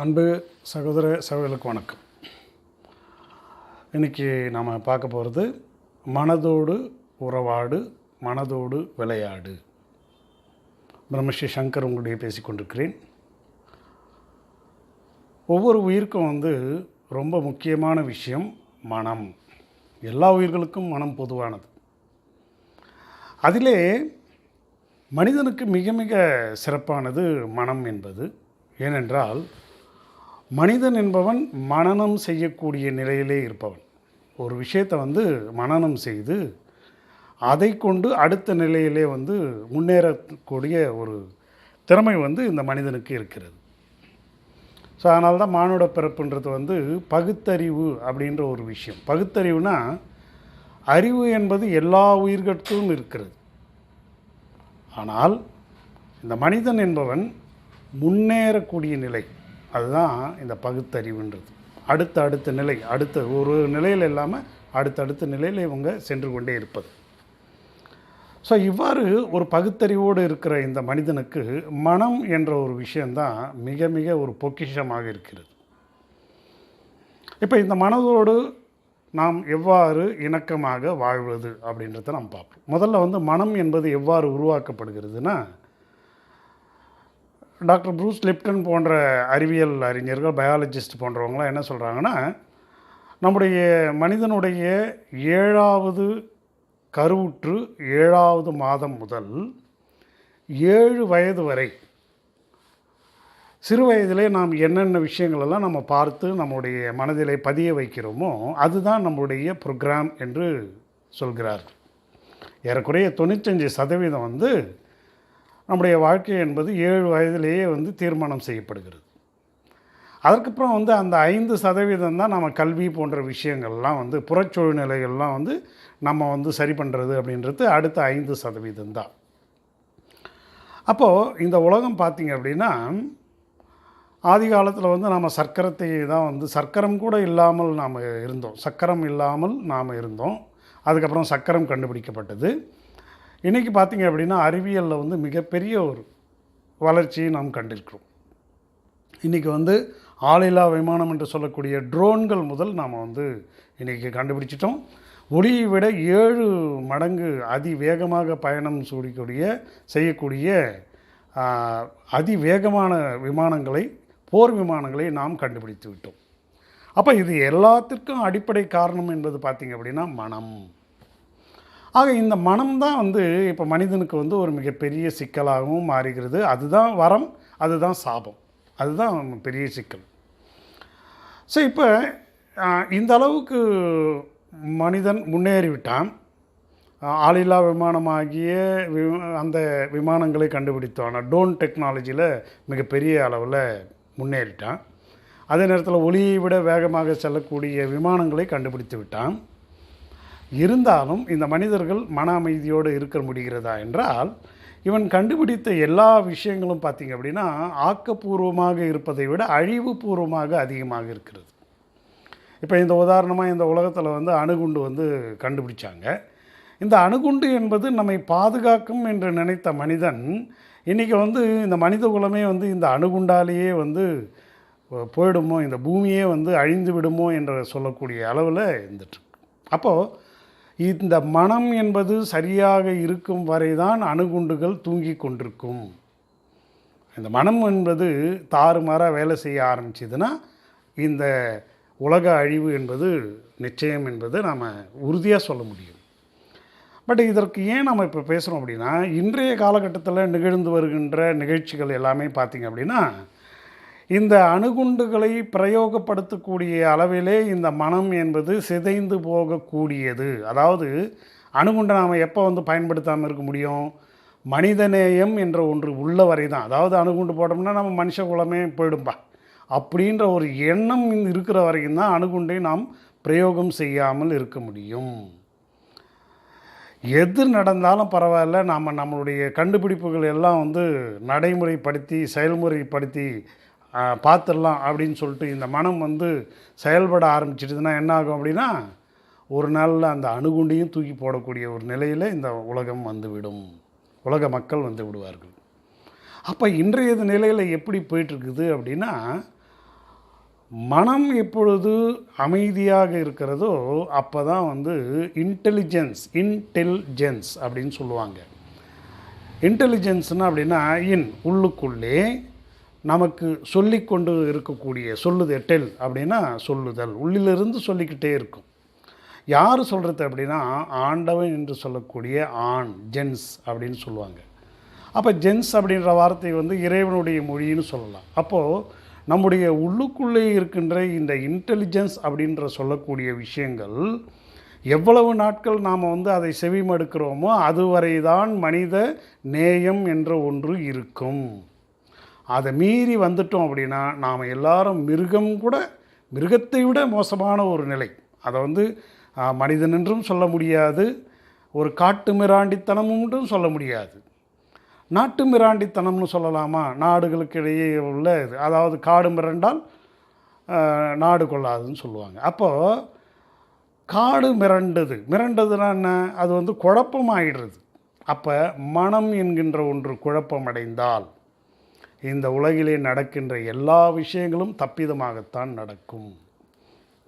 அன்பு சகோதர சகோதரர்களுக்கு வணக்கம். இன்றைக்கி நாம் பார்க்க போகிறது மனதோடு உறவாடு மனதோடு விளையாடு. பிரம்மஸ்ரீ சங்கர் உங்களுடைய பேசிக்கொண்டிருக்கிறேன் ஒவ்வொரு உயிருக்கும் வந்து ரொம்ப முக்கியமான விஷயம் மனம். எல்லா உயிர்களுக்கும் மனம் பொதுவானது. அதிலே மனிதனுக்கு மிக மிக சிறப்பானது மனம் என்பது. ஏனென்றால் மனிதன் என்பவன் மனநம் செய்யக்கூடிய நிலையிலே இருப்பவன். ஒரு விஷயத்தை வந்து மனநம் செய்து அதை கொண்டு அடுத்த நிலையிலே வந்து முன்னேறக்கூடிய ஒரு திறமை வந்து இந்த மனிதனுக்கு இருக்கிறது. ஸோ அதனால தான் மானுட பிறப்புன்றது வந்து பகுத்தறிவு அப்படின்ற ஒரு விஷயம். பகுத்தறிவுனா அறிவு என்பது எல்லா உயிர்கட்கும் இருக்கிறது. ஆனால் இந்த மனிதன் என்பவன் முன்னேறக்கூடிய நிலை அதுதான் இந்த பகுத்தறிவுன்றது. அடுத்த அடுத்த நிலை அடுத்த ஒரு நிலையில் இல்லாமல் அடுத்தடுத்த நிலையில் இவங்க சென்று கொண்டே இருப்பது. ஸோ இவ்வாறு ஒரு பகுத்தறிவோடு இருக்கிற இந்த மனிதனுக்கு மனம் என்ற ஒரு விஷயந்தான் மிக மிக ஒரு பொக்கிஷமாக இருக்கிறது. இப்போ இந்த மனதோடு நாம் எவ்வாறு இணக்கமாக வாழ்வது அப்படின்றத நாம் பார்ப்போம். முதல்ல வந்து மனம் என்பது எவ்வாறு உருவாக்கப்படுகிறதுனா டாக்டர் ப்ரூஸ் லிப்டன் போன்ற அறிவியல் அறிஞர்கள் பயாலஜிஸ்ட் போன்றவங்களாம் என்ன சொல்கிறாங்கன்னா நம்முடைய மனிதனுடைய ஏழாவது கருவுற்று ஏழாவது மாதம் முதல் ஏழு வயது வரை சிறு வயதிலே நாம் என்னென்ன விஷயங்களெல்லாம் நம்ம பார்த்து நம்முடைய மனதிலே பதிய வைக்கிறோமோ அதுதான் நம்முடைய ப்ரோக்ராம் என்று சொல்கிறார். ஏறக்குறைய தொண்ணூத்தஞ்சு சதவீதம் வந்து நம்முடைய வாழ்க்கை என்பது ஏழு வயதிலேயே வந்து தீர்மானம் செய்யப்படுகிறது. அதற்கப்புறம் வந்து அந்த ஐந்து சதவீதம் தான் நம்ம கல்வி போன்ற விஷயங்கள்லாம் வந்து புறச்சூழ்நிலைகள்லாம் வந்து நம்ம வந்து சரி பண்ணுறது அப்படின்றது அடுத்த ஐந்து சதவீதம் தான். அப்போது இந்த உலகம் பார்த்திங்க அப்படின்னா ஆதி காலத்தில் வந்து நாம் சர்க்கரத்தை தான் வந்து சர்க்கரம் கூட இல்லாமல் நாம் இருந்தோம். சக்கரம் இல்லாமல் நாம் இருந்தோம். அதுக்கப்புறம் சக்கரம் கண்டுபிடிக்கப்பட்டது. இன்றைக்கி பார்த்திங்க அப்படின்னா அறிவியலில் வந்து மிகப்பெரிய ஒரு வளர்ச்சியை நாம் கண்டிருக்கிறோம். இன்றைக்கி வந்து ஆளில்லா விமானம் என்று சொல்லக்கூடிய ட்ரோன்கள் முதல் நாம் வந்து இன்றைக்கி கண்டுபிடிச்சிட்டோம். ஒளியை விட ஏழு மடங்கு அதிவேகமாக பயணம் சூடிக்கூடிய செய்யக்கூடிய அதிவேகமான விமானங்களை போர் விமானங்களை நாம் கண்டுபிடித்து விட்டோம். அப்போ இது எல்லாத்திற்கும் அடிப்படை காரணம் என்பது பார்த்திங்க அப்படின்னா மனம். ஆக இந்த மனம் தான் வந்து இப்போ மனிதனுக்கு வந்து ஒரு மிகப்பெரிய சிக்கலாகவும் மாறுகிறது. அதுதான் வரம் அதுதான் சாபம். அதுதான் பெரிய சிக்கல். ஸோ இப்போ இந்த அளவுக்கு மனிதன் முன்னேறிவிட்டான். ஆளில்லா விமானமாகிய வி அந்த விமானங்களை கண்டுபிடித்தோம் டோன் டெக்னாலஜியில் மிகப்பெரிய அளவில் முன்னேறிட்டான். அதே நேரத்தில் ஒளியை விட வேகமாக செல்லக்கூடிய விமானங்களை கண்டுபிடித்து விட்டான் இருந்தாலும் இந்த மனிதர்கள் மன அமைதியோடு இருக்க முடிகிறதா என்றால் இவன் கண்டுபிடித்த எல்லா விஷயங்களும் பார்த்திங்க அப்படின்னா ஆக்கப்பூர்வமாக இருப்பதை விட அழிவுபூர்வமாக அதிகமாக இருக்கிறது. இப்போ இந்த உதாரணமாக இந்த உலகத்தில் வந்து அணுகுண்டு வந்து கண்டுபிடிச்சாங்க. இந்த அணுகுண்டு என்பது நம்மை பாதுகாக்கும் என்று நினைத்த மனிதன் இன்றைக்கி வந்து இந்த மனித குலமே வந்து இந்த அணுகுண்டாலேயே வந்து போயிடுமோ இந்த பூமியே வந்து அழிந்து விடுமோ என்ற சொல்லக்கூடிய அளவில் இருந்துட்டு அப்போது இந்த மனம் என்பது சரியாக இருக்கும் வரை தான் அணுகுண்டுகள் தூங்கி கொண்டிருக்கும். இந்த மனம் என்பது தாறுமாறாக வேலை செய்ய ஆரம்பிச்சதுன்னா இந்த உலக அழிவு என்பது நிச்சயம் என்பது நாம் உறுதியாக சொல்ல முடியும். பட் இதற்கு ஏன் நம்ம இப்போ பேசுகிறோம் அப்படின்னா இன்றைய காலகட்டத்தில் நிகழ்ந்து வருகின்ற நிகழ்ச்சிகள் எல்லாமே பார்த்திங்க அப்படின்னா இந்த அணுகுண்டுகளை பிரயோகப்படுத்தக்கூடிய அளவிலே இந்த மனம் என்பது சிதைந்து போகக்கூடியது. அதாவது அணுகுண்டை நாம் எப்போ வந்து பயன்படுத்தாமல் இருக்க முடியும்? மனிதநேயம் என்ற ஒன்று உள்ள வரை தான் அதாவது அணுகுண்டு போட்டோம்னா நம்ம மனுஷ குலமே போயிடும்பா. அப்படின்ற ஒரு எண்ணம் இருக்கிற வரைக்கும் தான் அணுகுண்டை நாம் பிரயோகம் செய்யாமல் இருக்க முடியும். எது நடந்தாலும் பரவாயில்ல. நாம் நம்மளுடைய கண்டுபிடிப்புகள் எல்லாம் வந்து நடைமுறைப்படுத்தி செயல்முறைப்படுத்தி பார்த்துடலாம் அப்படின்னு சொல்லிட்டு இந்த மனம் வந்து செயல்பட ஆரம்பிச்சிடுதுன்னா என்ன ஆகும் அப்படின்னா ஒரு நாளில் அந்த அணுகுண்டையும் தூக்கி போடக்கூடிய ஒரு நிலையில் இந்த உலகம் வந்துவிடும். உலக மக்கள் வந்து விடுவார்கள். அப்போ இன்றைய நிலையில் எப்படி போயிட்டுருக்குது அப்படின்னா மனம் எப்பொழுது அமைதியாக இருக்கிறதோ அப்போ தான் வந்து இன்டெலிஜென்ஸ் இன்டெலிஜென்ஸ் அப்படின்னு சொல்லுவாங்க. இன்டெலிஜென்ஸ்னால் அப்படின்னா இன் உள்ளுக்குள்ளே நமக்கு சொல்லிக்கொண்டு இருக்கக்கூடிய சொல்லுது டெல் அப்படின்னா சொல்லுதல். உள்ளிலிருந்து சொல்லிக்கிட்டே இருக்கும். யார் சொல்கிறது அப்படின்னா ஆண்டவன் என்று சொல்லக்கூடிய ஆண் ஜென்ஸ் அப்படின்னு சொல்லுவாங்க. அப்போ ஜென்ஸ் அப்படின்ற வார்த்தை வந்து இறைவனுடைய மொழின்னு சொல்லலாம். அப்போது நம்முடைய உள்ளுக்குள்ளே இருக்கின்ற இந்த இன்டெலிஜென்ஸ் அப்படின்ற சொல்லக்கூடிய விஷயங்கள் எவ்வளவு நாட்கள் நாம் வந்து அதை செவிமடுக்கிறோமோ அதுவரை தான் மனித நேயம் என்ற ஒன்று இருக்கும். அதை மீறி வந்துட்டோம் அப்படின்னா நாம் எல்லாரும் மிருகம் கூட மிருகத்தை விட மோசமான ஒரு நிலை. அதை வந்து மனிதன் என்றும் சொல்ல முடியாது ஒரு காட்டு மிராண்டித்தனமும் சொல்ல முடியாது. நாட்டு மிராண்டித்தனம்னு சொல்லலாமா? நாடுகளுக்கு இடையே உள்ள இது. அதாவது காடு மிரண்டால் நாடு கொள்ளாதுன்னு சொல்லுவாங்க. அப்போது காடு மிரண்டது. மிரண்டதுன்னா என்ன? அது வந்து குழப்பமாயிடுறது. அப்போ மனம் என்கின்ற ஒன்று குழப்பமடைந்தால் இந்த உலகிலே நடக்கின்ற எல்லா விஷயங்களும் தப்பிதமாகத்தான் நடக்கும்.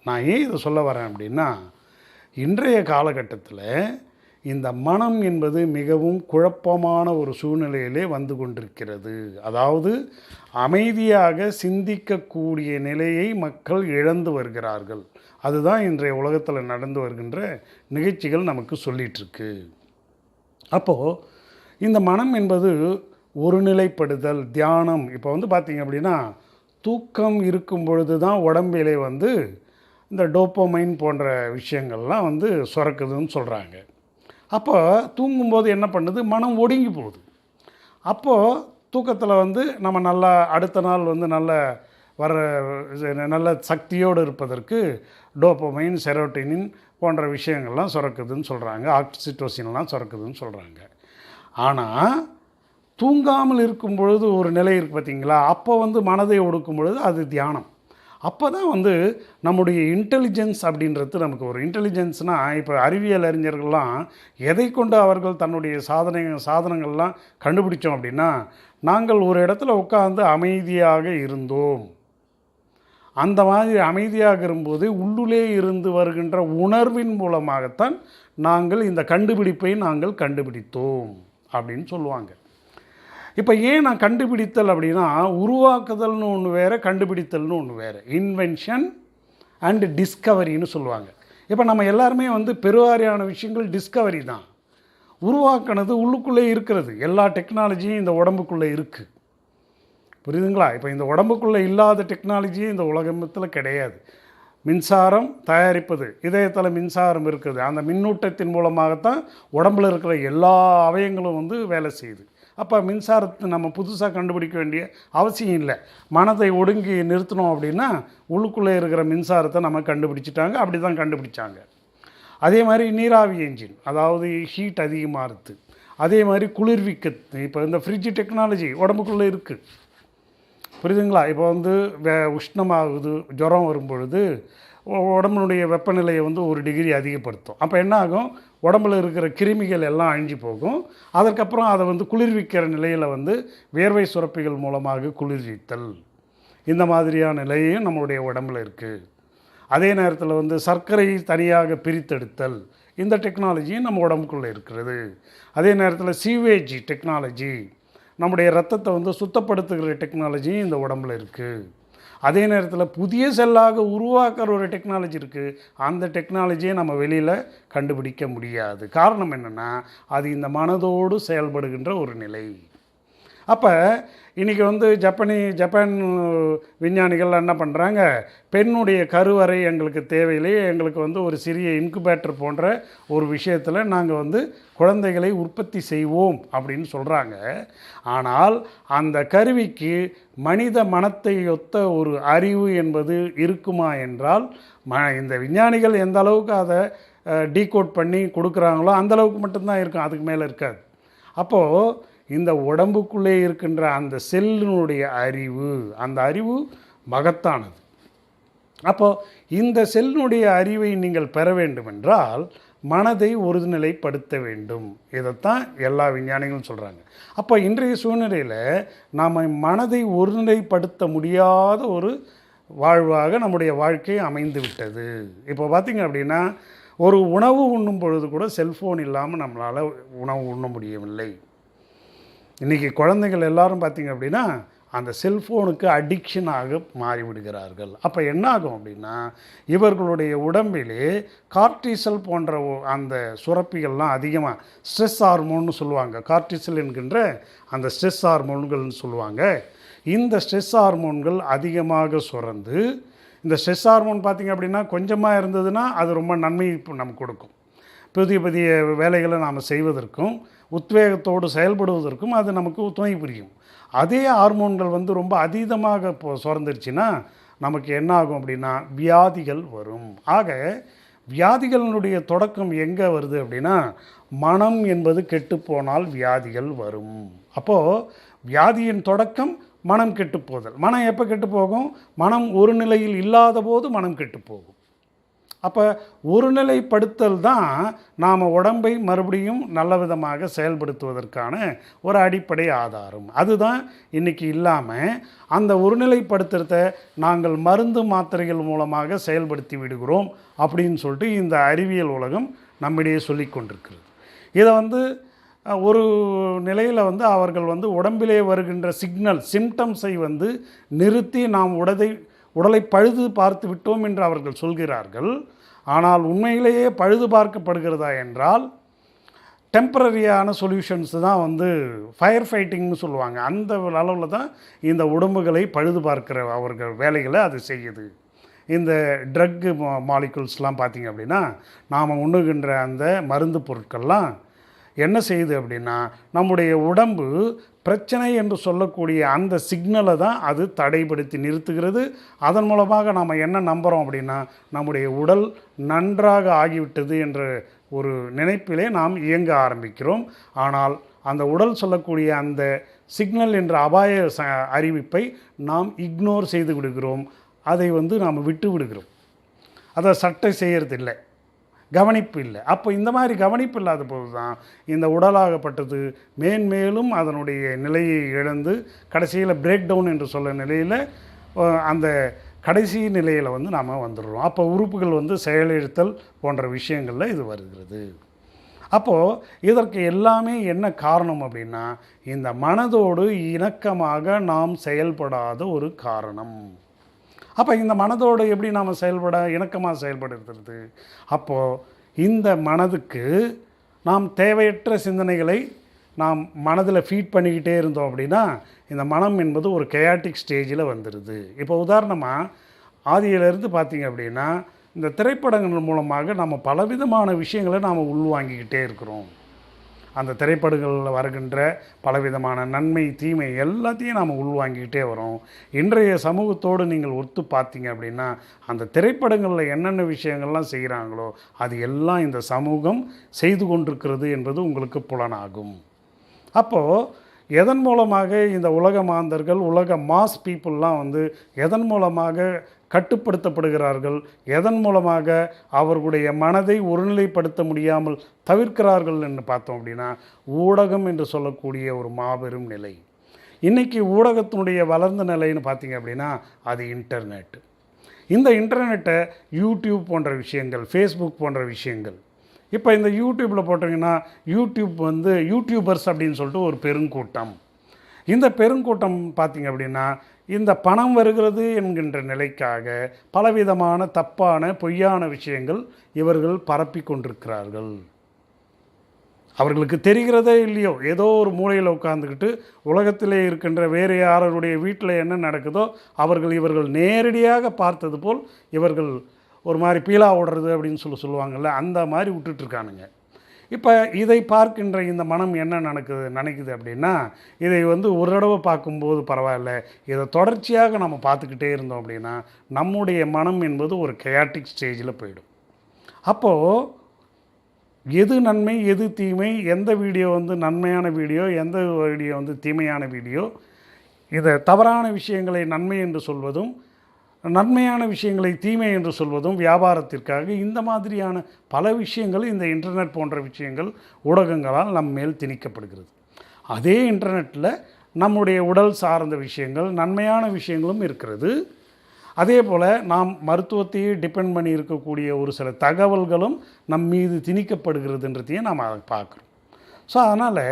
நான் ஏன் இதை சொல்ல வரேன் அப்படின்னா இன்றைய காலகட்டத்தில் இந்த மனம் என்பது மிகவும் குழப்பமான ஒரு சூழ்நிலையிலே வந்து கொண்டிருக்கிறது. அதாவது அமைதியாக சிந்திக்கக்கூடிய நிலையை மக்கள் இழந்து வருகிறார்கள். அதுதான் இன்றைய உலகத்தில் நடந்து வருகின்ற நிகழ்ச்சிகள் நமக்கு சொல்லிகிட்ருக்கு அப்போது இந்த மனம் என்பது ஒருநிலைப்படுதல் தியானம். இப்போ வந்து பார்த்திங்க அப்படின்னா தூக்கம் இருக்கும் பொழுது தான் உடம்பிலே வந்து இந்த டோப்போமைன் போன்ற விஷயங்கள்லாம் வந்து சுரக்குதுன்னு சொல்கிறாங்க அப்போ தூங்கும்போது என்ன பண்ணுது? மனம் ஒடுங்கி போகுது. அப்போது தூக்கத்தில் வந்து நம்ம நல்லா அடுத்த நாள் வந்து நல்ல வர நல்ல சக்தியோடு இருப்பதற்கு டோப்போமைன் செரோட்டினின் போன்ற விஷயங்கள்லாம் சுரக்குதுன்னு சொல்கிறாங்க ஆக்சிட்டோசின்லாம் சுரக்குதுன்னு சொல்கிறாங்க ஆனால் தூங்காமல் இருக்கும் பொழுது ஒரு நிலை இருக்குது பார்த்தீங்களா? அப்போ வந்து மனதை ஒடுக்கும் பொழுது அது தியானம். அப்போ தான் வந்து நம்முடைய இன்டெலிஜென்ஸ் அப்படின்றது நமக்கு ஒரு இன்டெலிஜென்ஸ்னால் இப்போ அறிவியல் அறிஞர்கள்லாம் எதை கொண்டு அவர்கள் தன்னுடைய சாதனை சாதனங்கள்லாம் கண்டுபிடிச்சோம் அப்படின்னா நாங்கள் ஒரு இடத்துல உட்காந்து அமைதியாக இருந்தோம். அந்த மாதிரி அமைதியாக இருக்கும்போது உள்ளுலே இருந்து வருகின்ற உணர்வின் மூலமாகத்தான் நாங்கள் இந்த கண்டுபிடிப்பை நாங்கள் கண்டுபிடித்தோம் அப்படின்னு சொல்லுவாங்க. இப்போ ஏன் நான் கண்டுபிடித்தல் அப்படின்னா உருவாக்குதல்னு ஒன்று வேறு கண்டுபிடித்தல்னு ஒன்று வேறு. இன்வென்ஷன் அண்டு டிஸ்கவரின்னு சொல்லுவாங்க. இப்போ நம்ம எல்லாருமே வந்து பெருவாரியான விஷயங்கள் டிஸ்கவரி தான். உருவாக்குனது உள்ளுக்குள்ளே இருக்கிறது. எல்லா டெக்னாலஜியும் இந்த உடம்புக்குள்ளே இருக்குது புரியுதுங்களா? இப்போ இந்த உடம்புக்குள்ளே இல்லாத டெக்னாலஜி இந்த உலகத்தில் கிடையாது. மின்சாரம் தயாரிப்பது இதயத்தில் மின்சாரம் இருக்குது. அந்த மின்னூட்டத்தின் மூலமாகத்தான் உடம்புல இருக்கிற எல்லா அவயங்களும் வந்து வேலை செய்யுது. அப்போ மின்சாரத்தை நம்ம புதுசாக கண்டுபிடிக்க வேண்டிய அவசியம் இல்லை. மனதை ஒடுங்கி நிறுத்தினோம் அப்படின்னா உள்ளுக்குள்ளே இருக்கிற மின்சாரத்தை நம்ம கண்டுபிடிச்சிட்டாங்க. அப்படி தான் கண்டுபிடிச்சாங்க. அதே மாதிரி நீராவி என்ஜின் அதாவது ஹீட் அதிகமாக இருக்குது அதே மாதிரி குளிர்விக்க இப்போ இந்த ஃப்ரிட்ஜ் டெக்னாலஜி உடம்புக்குள்ளே இருக்குது புரியுதுங்களா? இப்போ வந்து வே உஷ்ணமாகுது ஜுரம் வரும் பொழுது வெப்பநிலையை வந்து ஒரு டிகிரி அதிகப்படுத்தும். அப்போ என்ன ஆகும்? உடம்புல இருக்கிற கிருமிகள் எல்லாம் அழிஞ்சு போகும். அதற்கப்புறம் அதை வந்து குளிர்விக்கிற நிலையில் வந்து வேர்வை சுரப்பிகள் மூலமாக குளிர்வித்தல். இந்த மாதிரியான நிலையும் நம்மளுடைய உடம்புல இருக்குது அதே நேரத்தில் வந்து சர்க்கரை தனியாக பிரித்தெடுத்தல். இந்த டெக்னாலஜியும் நம்ம உடம்புக்குள்ளே இருக்கிறது. அதே நேரத்தில் சீவேஜ் டெக்னாலஜி நம்முடைய ரத்தத்தை வந்து சுத்தப்படுத்துகிற டெக்னாலஜியும் இந்த உடம்புல இருக்குது அதே நேரத்தில் புதிய செல்லாக உருவாக்குற ஒரு டெக்னாலஜி இருக்குது அந்த டெக்னாலஜியை நம்ம வெளியில் கண்டுபிடிக்க முடியாது. காரணம் என்னென்னா அது இந்த மனதோடு செயல்படுகின்ற ஒரு நிலை. அப்போ இன்றைக்கி வந்து ஜப்பனி ஜப்பான் விஞ்ஞானிகள் என்ன பண்ணுறாங்க பெண்ணுடைய கருவறை எங்களுக்கு தேவையிலேயே எங்களுக்கு வந்து ஒரு சிறிய இன்குபேட்டர் போன்ற ஒரு விஷயத்தில் நாங்கள் வந்து குழந்தைகளை உற்பத்தி செய்வோம் அப்படின்னு சொல்கிறாங்க ஆனால் அந்த கருவிக்கு மனித மனத்தை ஒத்த ஒரு அறிவு என்பது இருக்குமா என்றால் ம இந்த விஞ்ஞானிகள் எந்த அளவுக்கு அதை டீகோட் பண்ணி கொடுக்குறாங்களோ அந்த அளவுக்கு மட்டும்தான் இருக்கும் அதுக்கு மேலே இருக்காது. அப்போது இந்த உடம்புக்குள்ளே இருக்கின்ற அந்த செல்லினுடைய அறிவு அந்த அறிவு மகத்தானது. அப்போது இந்த செல்லினுடைய அறிவை நீங்கள் பெற வேண்டுமென்றால் மனதை ஒருநிலைப்படுத்த வேண்டும். இதைத்தான் எல்லா விஞ்ஞானிகளும் சொல்கிறாங்க அப்போ இன்றைய சூழ்நிலையில் நாம் மனதை ஒருநிலைப்படுத்த முடியாத ஒரு வாழ்வாக நம்முடைய வாழ்க்கை அமைந்து விட்டது. இப்போ பார்த்திங்க அப்படின்னா ஒரு உணவு உண்ணும் பொழுது கூட செல்ஃபோன் இல்லாமல் நம்மளால் உணவு உண்ண முடியவில்லை. இன்றைக்கி குழந்தைகள் எல்லாரும் பார்த்திங்க அப்படின்னா அந்த செல்ஃபோனுக்கு அடிக்ஷனாக மாறிவிடுகிறார்கள். அப்போ என்ன ஆகும் அப்படின்னா இவர்களுடைய உடம்பிலே கார்டிசல் போன்ற அந்த சுரப்பிகள்லாம் அதிகமாக ஸ்ட்ரெஸ் ஹார்மோன்னு சொல்லுவாங்க. கார்டிசல் என்கின்ற அந்த ஸ்ட்ரெஸ் ஹார்மோன்கள்னு சொல்லுவாங்க. இந்த ஸ்ட்ரெஸ் ஹார்மோன்கள் அதிகமாக சுரந்து இந்த ஸ்ட்ரெஸ் ஹார்மோன் பார்த்திங்க அப்படின்னா கொஞ்சமாக இருந்ததுன்னா அது ரொம்ப நன்மை இப்போ நமக்கு கொடுக்கும். புதிய புதிய வேலைகளை நாம் செய்வதற்கும் உத்வேகத்தோடு செயல்படுவதற்கும் அது நமக்கு துணை புரியும். அதே ஹார்மோன்கள் வந்து ரொம்ப அதீதமாக இப்போ சுரந்துருச்சுன்னா நமக்கு என்ன ஆகும் அப்படின்னா வியாதிகள் வரும். ஆக வியாதிகளினுடைய தொடக்கம் எங்கே வருது அப்படின்னா மனம் என்பது கெட்டுப்போனால் வியாதிகள் வரும். அப்போது வியாதியின் தொடக்கம் மனம் கெட்டு போதல் மனம் எப்போ கெட்டு போகும் மனம் ஒரு நிலையில் இல்லாத போது மனம் கெட்டு போகும் அப்போ ஒருநிலைப்படுத்தல் தான் நாம் உடம்பை மறுபடியும் நல்ல விதமாக செயல்படுத்துவதற்கான ஒரு அடிப்படை ஆதாரம். அதுதான் இன்றைக்கி இல்லாமல் அந்த ஒருநிலைப்படுத்துறத நாங்கள் மருந்து மாத்திரைகள் மூலமாக செயல்படுத்தி விடுகிறோம் அப்படின்னு சொல்லிட்டு இந்த அறிவியல் உலகம் நம்மிடையே சொல்லி கொண்டிருக்கிறது. இதை வந்து ஒரு நிலையில் வந்து அவர்கள் வந்து உடம்பிலே வருகின்ற சிக்னல் சிம்டம்ஸை வந்து நிறுத்தி நாம் உடலை உடலை பழுது பார்த்து விட்டோம் என்று அவர்கள் சொல்கிறார்கள். ஆனால் உண்மையிலேயே பழுது பார்க்கப்படுகிறதா என்றால் டெம்பரரியான சொல்யூஷன்ஸ் தான் வந்து ஃபயர் ஃபைட்டிங்னு சொல்லுவாங்க. அந்த அளவில் தான் இந்த உடம்புகளை பழுது பார்க்கிற அவர்கள் வேலைகளை அது செய்யுது. இந்த ட்ரக்கு மாலிகுல்ஸ்லாம் பார்த்திங்க அப்படின்னா நாம் உண்ணுகின்ற அந்த மருந்து பொருட்கள்லாம் என்ன செய்யுது அப்படின்னா நம்முடைய உடம்பு பிரச்சனை என்று சொல்லக்கூடிய அந்த சிக்னலை தான் அது தடைப்படுத்தி நிறுத்துகிறது. அதன் மூலமாக நாம் என்ன நம்புகிறோம் அப்படின்னா நம்முடைய உடல் நன்றாக ஆகிவிட்டது என்ற ஒரு நினைப்பிலே நாம் இயங்க ஆரம்பிக்கிறோம். ஆனால் அந்த உடல் சொல்லக்கூடிய அந்த சிக்னல் என்ற அபாய ச அறிவிப்பை நாம் இக்னோர் செய்து விடுகிறோம். அதை வந்து நாம் விட்டு விடுகிறோம் அதை சட்டை செய்கிறதில்லை கவனிப்பு இல்லை. அப்போ இந்த மாதிரி கவனிப்பு இல்லாத போது தான் இந்த உடலாகப்பட்டது மேன்மேலும் அதனுடைய நிலையை இழந்து கடைசியில் பிரேக் டவுன் என்று சொல்ல நிலையில் அந்த கடைசி நிலையில் வந்து நாம் வந்துடுறோம். அப்போ உறுப்புகள் வந்து செயலிழத்தல் போன்ற விஷயங்களில் இது வருகிறது. அப்போது இதற்கு எல்லாமே என்ன காரணம் அப்படின்னா இந்த மனதோடு இணக்கமாக நாம் செயல்படாத ஒரு காரணம். அப்போ இந்த மனதோடு எப்படி நாம் செயல்பட இணக்கமாக செயல்படுத்துறது அப்போது இந்த மனதுக்கு நாம் தேவையற்ற சிந்தனைகளை நாம் மனதில் ஃபீட் பண்ணிக்கிட்டே இருந்தோம் அப்படின்னா இந்த மனம் என்பது ஒரு கயாட்டிக் ஸ்டேஜில் வந்துடுது இப்போ உதாரணமாக ஆதியிலிருந்து பார்த்தீங்க அப்படின்னா இந்த திரைப்படங்கள் மூலமாக நம்ம பலவிதமான விஷயங்களை நாம் உள்வாங்கிக்கிட்டே இருக்கிறோம். அந்த திரைப்படங்களில் வருகின்ற பலவிதமான நன்மை தீமை எல்லாத்தையும் நாம் உள்வாங்கிக்கிட்டே வரோம். இன்றைய சமூகத்தோடு நீங்கள் ஒத்து பார்த்தீங்க அப்படின்னா அந்த திரைப்படங்களில் என்னென்ன விஷயங்கள்லாம் செய்கிறாங்களோ அது எல்லாம் இந்த சமூகம் செய்து கொண்டிருக்கிறது என்பது உங்களுக்கு புலனாகும். அப்போது எதன் மூலமாக இந்த உலக மாந்தர்கள் உலக மாஸ் பீப்புளெலாம் வந்து எதன் மூலமாக கட்டுப்படுத்தப்படுகிறார்கள். எதன் மூலமாக அவர்களுடைய மனதை ஒருநிலைப்படுத்த முடியாமல் தவிர்க்கிறார்கள் என்று பார்த்தோம் அப்படின்னா ஊடகம் என்று சொல்லக்கூடிய ஒரு மாபெரும் நிலை. இன்றைக்கி ஊடகத்தினுடைய வளர்ந்த நிலைன்னு பார்த்தீங்க அப்படின்னா அது இன்டர்நெட் இந்த இன்டர்நெட்டை யூடியூப் போன்ற விஷயங்கள் ஃபேஸ்புக் போன்ற விஷயங்கள். இப்போ இந்த யூடியூப்பில் போட்டிங்கன்னா யூடியூப் வந்து யூடியூபர்ஸ் அப்படின்னு சொல்லிட்டு ஒரு பெருங்கூட்டம். இந்த பெருங்கூட்டம் பார்த்திங்க அப்படின்னா இந்த பணம் வருகிறது என்கின்ற நிலைக்காக பலவிதமான தப்பான பொய்யான விஷயங்கள் இவர்கள் பரப்பி கொண்டிருக்கிறார்கள். அவர்களுக்கு தெரிகிறதே இல்லையோ ஏதோ ஒரு மூலையில் உட்காந்துக்கிட்டு உலகத்திலே இருக்கின்ற வேறு யாரருடைய வீட்டில் என்ன நடக்குதோ அவர்கள் இவர்கள் நேரடியாக பார்த்தது போல் இவர்கள் ஒரு மாதிரி பீலா ஓடுறது அப்படின்னு சொல்லி சொல்லுவாங்கள்ல அந்த மாதிரி விட்டுட்ருக்கானுங்க இப்போ இதை பார்க்கின்ற இந்த மனம் என்ன நடக்குது நினைக்குது அப்படின்னா இதை வந்து ஒரு தடவை பார்க்கும்போது பரவாயில்ல. இதை தொடர்ச்சியாக நம்ம பார்த்துக்கிட்டே இருந்தோம் அப்படின்னா நம்முடைய மனம் என்பது ஒரு கயாட்டிக் ஸ்டேஜில் போயிடும். அப்போது எது நன்மை எது தீமை எந்த வீடியோ வந்து நன்மையான வீடியோ எந்த வீடியோ வந்து தீமையான வீடியோ இதை தவறான விஷயங்களை நன்மை என்று சொல்வதும் நன்மையான விஷயங்களை தீமை என்று சொல்வதும் வியாபாரத்திற்காக. இந்த மாதிரியான பல விஷயங்கள் இந்த இன்டர்நெட் போன்ற விஷயங்கள் ஊடகங்களால் நம் மேல் திணிக்கப்படுகிறது. அதே இன்டர்நெட்டில் நம்முடைய உடல் சார்ந்த விஷயங்கள் நன்மையான விஷயங்களும் இருக்கிறது. அதே போல் நாம் மருத்துவத்தையே டிபெண்ட் பண்ணி இருக்கக்கூடிய ஒரு சில தகவல்களும் நம் மீது திணிக்கப்படுகிறதுன்றதையும் நாம் அதை பார்க்குறோம். ஸோ அதனால்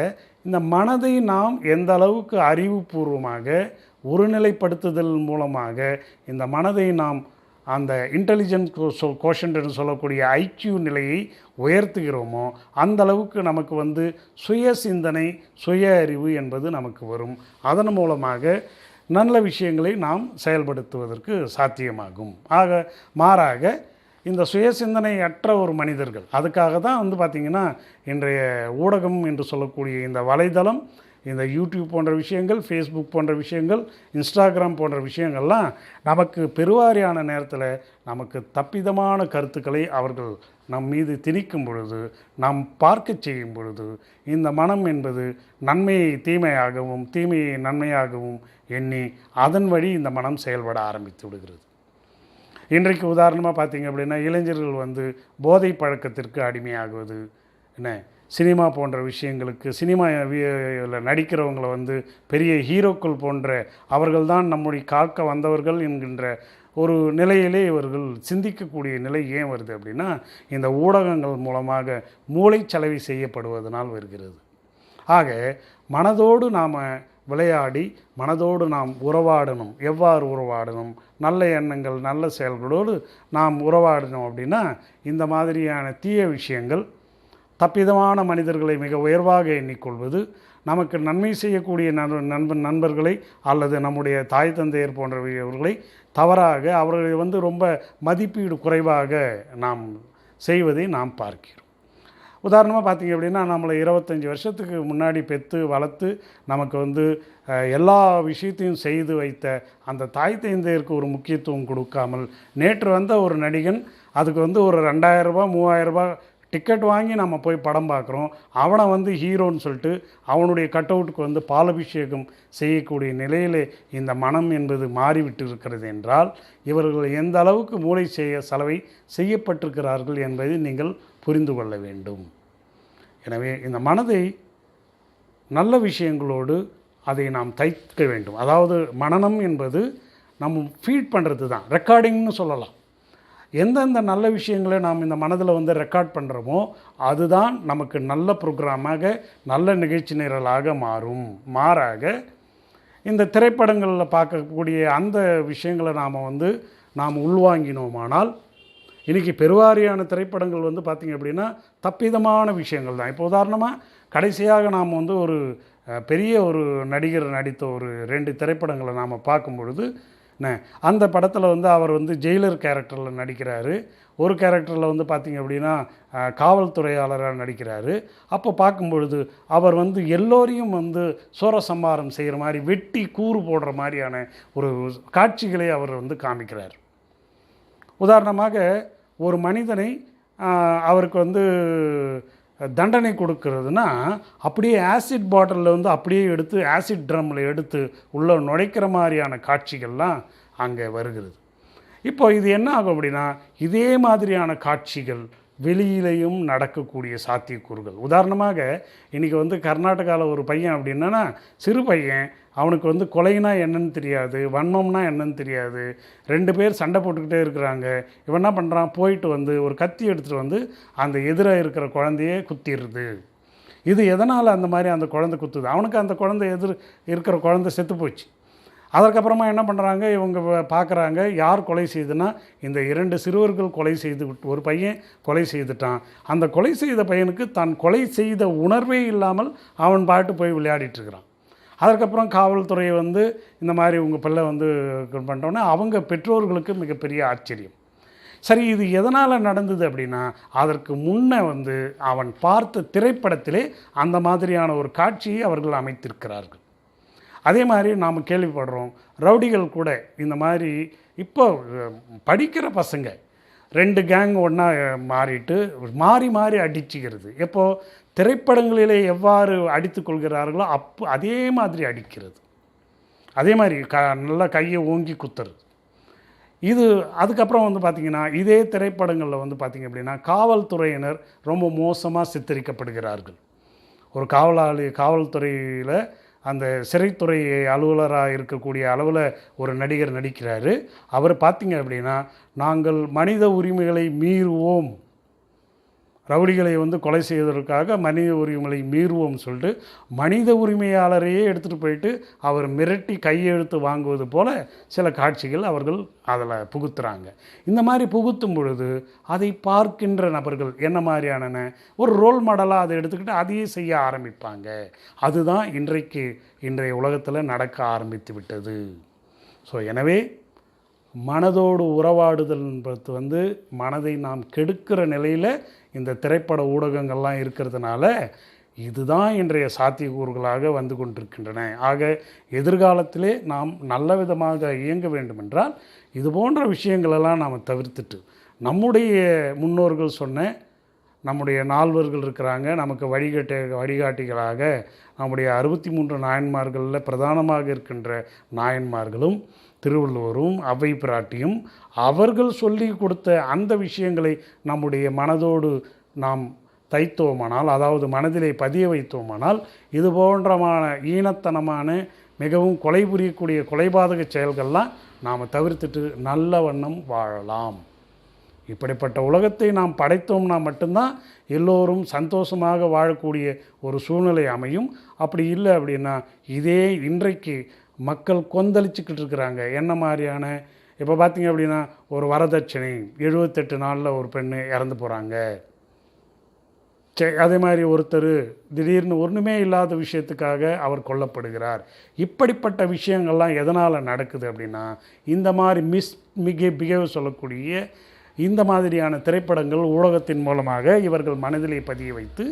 இந்த மனதை நாம் எந்த அளவுக்கு அறிவுபூர்வமாக ஒருநிலைப்படுத்துதல் மூலமாக இந்த மனதை நாம் அந்த இன்டெலிஜென்ட் கோஷன்ட் என்று சொல்லக்கூடிய ஐக்யூ நிலையை உயர்த்துகிறோமோ அந்த அளவுக்கு நமக்கு வந்து சுய சிந்தனை சுய அறிவு என்பது நமக்கு வரும். அதன் மூலமாக நல்ல விஷயங்களை நாம் செயல்படுத்துவதற்கு சாத்தியமாகும். ஆக மாறாக இந்த சுய சிந்தனை அற்ற ஒரு மனிதர்கள். அதுக்காக தான் வந்து பார்த்திங்கன்னா இன்றைய ஊடகம் என்று சொல்லக்கூடிய இந்த வலைதளம் இந்த யூடியூப் போன்ற விஷயங்கள் ஃபேஸ்புக் போன்ற விஷயங்கள் இன்ஸ்டாகிராம் போன்ற விஷயங்கள்லாம் நமக்கு பெருவாரியான நேரத்தில் நமக்கு தப்பிதமான கருத்துக்களை அவர்கள் நம் மீது திணிக்கும் பொழுது நாம் பார்க்க செய்யும் பொழுது இந்த மனம் என்பது நன்மையை தீமையாகவும் தீமையை நன்மையாகவும் எண்ணி அதன் வழி இந்த மனம் செயல்பட ஆரம்பித்து விடுகிறது. இன்றைக்கு உதாரணமாக பார்த்தீங்க அப்படின்னா இளைஞர்கள் வந்து போதை பழக்கத்திற்கு அடிமையாகுவது என்ன? சினிமா போன்ற விஷயங்களுக்கு சினிமா நடிக்கிறவங்களை வந்து பெரிய ஹீரோக்கள் போன்ற அவர்கள்தான் நம்முடைய காக்க வந்தவர்கள் என்கின்ற ஒரு நிலையிலே இவர்கள் சிந்திக்கக்கூடிய நிலை ஏன் வருது அப்படின்னா இந்த ஊடகங்கள் மூலமாக மூளைச்சலவை செய்யப்படுவதனால் வருகிறது. ஆக மனதோடு நாம் விளையாடி மனதோடு நாம் உறவாடணும். எவ்வாறு உறவாடணும்? நல்ல எண்ணங்கள் நல்ல செயல்களோடு நாம் உறவாடணும் அப்படின்னா இந்த மாதிரியான தீய விஷயங்கள் தப்பிதமான மனிதர்களை மிக உயர்வாக எண்ணிக்கொள்வது நமக்கு நன்மை செய்யக்கூடிய நண்பன் நண்பர்களை அல்லது நம்முடைய தாய் தந்தையர் போன்றவர்களை தவறாக அவர்களை வந்து ரொம்ப மதிப்பீடு குறைவாக நாம் செய்வதை நாம் பார்க்கிறோம். உதாரணமாக பார்த்தீங்க அப்படின்னா நம்மளை இருபத்தஞ்சி வருஷத்துக்கு முன்னாடி பெற்று வளர்த்து நமக்கு வந்து எல்லா விஷயத்தையும் செய்து வைத்த அந்த தாய் தந்தையருக்கு ஒரு முக்கியத்துவம் கொடுக்காமல் நேற்று வந்த ஒரு நடிகன் அதுக்கு வந்து ஒரு ரெண்டாயிரரூபா மூவாயிரரூபா டிக்கெட் வாங்கி நம்ம போய் படம் பார்க்குறோம். அவனை வந்து ஹீரோன்னு சொல்லிட்டு அவனுடைய கட் அவுட்டுக்கு வந்து பாலபிஷேகம் செய்யக்கூடிய நிலையிலே இந்த மனம் என்பது மாறிவிட்டு இருக்கிறது என்றால் இவர்கள் எந்த அளவுக்கு மூளை செய்ய செலவை செய்யப்பட்டிருக்கிறார்கள் என்பதை நீங்கள் புரிந்து கொள்ள வேண்டும். எனவே இந்த மனதை நல்ல விஷயங்களோடு அதை நாம் தைக்க வேண்டும். அதாவது மனனம் என்பது நம்ம ஃபீட் பண்ணுறது தான். ரெக்கார்டிங்னு சொல்லலாம். எந்தெந்த நல்ல விஷயங்களை நாம் இந்த மனதில் வந்து ரெக்கார்ட் பண்ணுறோமோ அதுதான் நமக்கு நல்ல ப்ரோக்ராமாக நல்ல நிகழ்ச்சி நிரலாக மாறும். மாறாக இந்த திரைப்படங்களில் பார்க்கக்கூடிய அந்த விஷயங்களை நாம் வந்து நாம் உள்வாங்கினோமானால் இன்றைக்கி பெருவாரியான திரைப்படங்கள் வந்து பார்த்திங்க அப்படின்னா தப்பிதமான விஷயங்கள் தான். இப்போ உதாரணமாக கடைசியாக நாம் வந்து ஒரு பெரிய ஒரு நடிகர் நடித்த ஒரு ரெண்டு திரைப்படங்களை நாம் பார்க்கும் பொழுது அந்த படத்தில் வந்து அவர் வந்து ஜெயிலர் கேரக்டரில் நடிக்கிறாரு. ஒரு கேரக்டரில் வந்து பார்த்திங்க அப்படின்னா காவல்துறையாளராக நடிக்கிறாரு. அப்போ பார்க்கும் பொழுது அவர் வந்து எல்லோரையும் வந்து சூரசம்மாரம் செய்கிற மாதிரி வெட்டி கூறு போடுற மாதிரியான ஒரு காட்சிகளை அவர் வந்து காமிக்கிறார். உதாரணமாக ஒரு மனிதனை அவருக்கு வந்து தண்டனை கொடுக்கறதுனா அப்படியே ஆசிட் பாட்டிலில் வந்து அப்படியே எடுத்து ஆசிட் ட்ரம்மில் எடுத்து உள்ளே நுழைக்கிற மாதிரியான காட்சிகள்லாம் அங்கே வருகிறது. இப்போ இது என்ன ஆகும் அப்படின்னா இதே மாதிரியான காட்சிகள் வெளியிலையும் நடக்கக்கூடிய சாத்தியக்கூறுகள். உதாரணமாக இன்றைக்கி வந்து கர்நாடகாவில் ஒரு பையன் அப்படின்னா சிறு பையன் அவனுக்கு வந்து கொலைனா என்னன்னு தெரியாது வன்மம்னா என்னன்னு தெரியாது. ரெண்டு பேர் சண்டை போட்டுக்கிட்டே இருக்கிறாங்க. இவன் என்ன பண்ணுறான் போயிட்டு வந்து ஒரு கத்தி எடுத்துகிட்டு வந்து அந்த எதிராக இருக்கிற குழந்தையே குத்திடுது இது எதனால் அந்த மாதிரி அந்த குழந்தை குத்துது? அவனுக்கு அந்த குழந்தை எதிர் இருக்கிற குழந்தை செத்து போச்சு. அதற்கப்புறமா என்ன பண்ணுறாங்க இவங்க பார்க்குறாங்க யார் கொலை செய்துன்னா இந்த இரண்டு சிறுவர்கள் கொலை செய்து ஒரு பையன் கொலை செய்துட்டான். அந்த கொலை செய்த பையனுக்கு தான் கொலை செய்த உணர்வே இல்லாமல் அவன் பாட்டு போய் விளையாடிட்டுருக்கிறான் அதற்கப்புறம் காவல்துறை வந்து இந்த மாதிரி உங்கள் பிள்ளை வந்து பண்ணிட்டோன்னே அவங்க பெற்றோர்களுக்கு மிகப்பெரிய ஆச்சரியம். சரி இது எதனால் நடந்தது அப்படின்னா அதற்கு முன்னே வந்து அவன் பார்த்த திரைப்படத்திலே அந்த மாதிரியான ஒரு காட்சியை அவர்கள் அமைத்திருக்கிறார்கள். அதே மாதிரி நாம் கேள்விப்படுறோம் ரவுடிகள் கூட இந்த மாதிரி இப்போ படிக்கிற பசங்க ரெண்டு கேங் ஒன்றா மாறிட்டு மாறி மாறி அடிச்சுக்கிறது. எப்போது திரைப்படங்களிலே எவ்வாறு அடித்து கொள்கிறார்களோ அப்போ அதே மாதிரி அடிக்கிறது. அதே மாதிரி க நல்லா கையை ஓங்கி குத்துறது. இது அதுக்கப்புறம் வந்து பார்த்திங்கன்னா இதே திரைப்படங்களில் வந்து பார்த்திங்க அப்படின்னா காவல்துறையினர் ரொம்ப மோசமாக சித்தரிக்கப்படுகிறார்கள். ஒரு காவலாளி காவல்துறையில் அந்த சிறைத்துறை அலுவலராக இருக்கக்கூடிய அளவில் ஒரு நடிகர் நடிக்கிறாரு. அவர் பார்த்தீங்க அப்படின்னா நாங்கள் மனித உரிமைகளை மீறுவோம். ரவுடிகளை வந்து கொலை செய்வதற்காக மனித உரிமைகளை மீறுவோம் சொல்லிட்டு மனித உரிமையாளரையே எடுத்துகிட்டு போயிட்டு அவர் மிரட்டி கையெழுத்து வாங்குவது போல் சில காட்சிகள் அவர்கள் அதில் புகுத்துறாங்க. இந்த மாதிரி புகுத்தும் பொழுது அதை பார்க்கின்ற நபர்கள் என்ன மாதிரியான ஒரு ரோல் மாடலாக அதை எடுத்துக்கிட்டு அதையே செய்ய ஆரம்பிப்பாங்க. அதுதான் இன்றைக்கு இன்றைய உலகத்தில் நடக்க ஆரம்பித்து விட்டது. ஸோ எனவே மனதோடு உறவாடுதல் என்பது வந்து மனதை நாம் கெடுக்கிற நிலையில் இந்த திரைப்பட ஊடகங்கள்லாம் இருக்கிறதுனால இதுதான் இன்றைய சாத்தியக்கூறுகளாக வந்து கொண்டிருக்கின்றன. ஆக எதிர்காலத்திலே நாம் நல்ல விதமாக இயங்க வேண்டுமென்றால் இது போன்ற விஷயங்களெல்லாம் நாம் தவிர்த்துட்டு நம்முடைய முன்னோர்கள் சொன்ன நம்முடைய நால்வர்கள் இருக்கிறாங்க நமக்கு வழிகட்ட வழிகாட்டிகளாக நம்முடைய அறுபத்தி மூன்று நாயன்மார்களில் பிரதானமாக இருக்கின்ற நாயன்மார்களும் திருவள்ளுவரும் அவை பிராட்டியும் அவர்கள் சொல்லி கொடுத்த அந்த விஷயங்களை நம்முடைய மனதோடு நாம் தைத்தோமானால் அதாவது மனதிலே பதிய வைத்தோமானால் இது போன்றமான ஈனத்தனமான மிகவும் கொலை புரியக்கூடிய கொலைபாதக செயல்கள்லாம் நாம் தவிர்த்துட்டு நல்ல வண்ணம் வாழலாம். இப்படிப்பட்ட உலகத்தை நாம் படைத்தோம்னா மட்டும்தான் எல்லோரும் சந்தோஷமாக வாழக்கூடிய ஒரு சூழ்நிலை அமையும். அப்படி இல்லை அப்படின்னா இதே இன்றைக்கு மக்கள் கொந்தளிச்சுக்கிட்டு இருக்கிறாங்க. என்ன மாதிரியான இப்போ பார்த்தீங்க அப்படின்னா ஒரு வரதட்சணை எழுபத்தெட்டு நாளில் ஒரு பெண் இறந்து போகிறாங்க சே அதே மாதிரி ஒருத்தர் திடீர்னு ஒன்றுமே இல்லாத விஷயத்துக்காக அவர் கொல்லப்படுகிறார். இப்படிப்பட்ட விஷயங்கள்லாம் எதனால் நடக்குது அப்படின்னா இந்த மாதிரி மிஸ் மிக பிகேவ் சொல்லக்கூடிய இந்த மாதிரியான திரைப்படங்கள் ஊடகத்தின் மூலமாக இவர்கள் மனதிலே பதிய வைத்து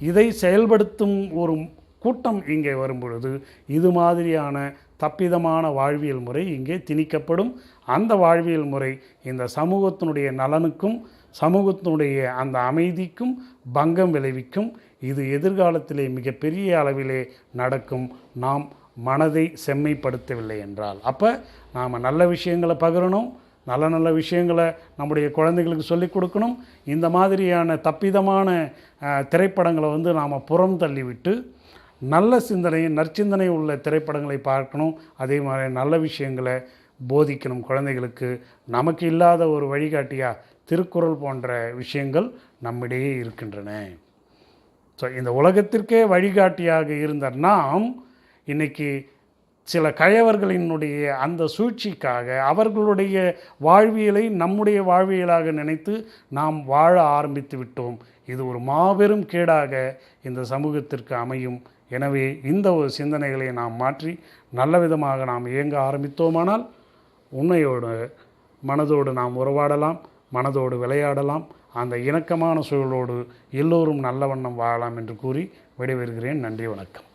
இதை செயல்படுத்தும் ஒரு கூட்டம் இங்கே வரும்பொழுது இது மாதிரியான தப்பிதமான வாழ்வியல் முறை இங்கே திணிக்கப்படும். அந்த வாழ்வியல் முறை இந்த சமூகத்தினுடைய நலனுக்கும் சமூகத்தினுடைய அந்த அமைதிக்கும் பங்கம் விளைவிக்கும் இது எதிர்காலத்திலே மிகப்பெரிய அளவிலே நடக்கும். நாம் மனதை செம்மைப்படுத்தவில்லை என்றால். அப்போ நாம் நல்ல விஷயங்களை பகிரணும் நல்ல நல்ல விஷயங்களை நம்முடைய குழந்தைகளுக்கு சொல்லிக் கொடுக்கணும். இந்த மாதிரியான தப்பிதமான திரைப்படங்களை வந்து நாம் புறம் தள்ளிவிட்டு நல்ல சிந்தனை நற்சிந்தனை உள்ள திரைப்படங்களை பார்க்கணும். அதே மாதிரி நல்ல விஷயங்களை போதிக்கணும் குழந்தைகளுக்கு. நமக்கு இல்லாத ஒரு வழிகாட்டியாக திருக்குறள் போன்ற விஷயங்கள் நம்மிடையே இருக்கின்றன. ஸோ இந்த உலகத்திற்கே வழிகாட்டியாக இருந்த நாம் இன்னைக்கு சில கயவர்களினுடைய அந்த சூழ்ச்சிக்காக அவர்களுடைய வாழ்வியலை நம்முடைய வாழ்வியலாக நினைத்து நாம் வாழ ஆரம்பித்து விட்டோம். இது ஒரு மாபெரும் கேடாக இந்த சமூகத்திற்கு அமையும். எனவே இந்த ஒரு சிந்தனைகளை நாம் மாற்றி நல்ல விதமாக நாம் இயங்க ஆரம்பித்தோமானால் உண்மையோடு மனதோடு நாம் உறவாடலாம் மனதோடு விளையாடலாம் அந்த இணக்கமான சூழலோடு எல்லோரும் நல்ல வண்ணம் வாழலாம் என்று கூறி விடைபெறுகிறேன். நன்றி வணக்கம்.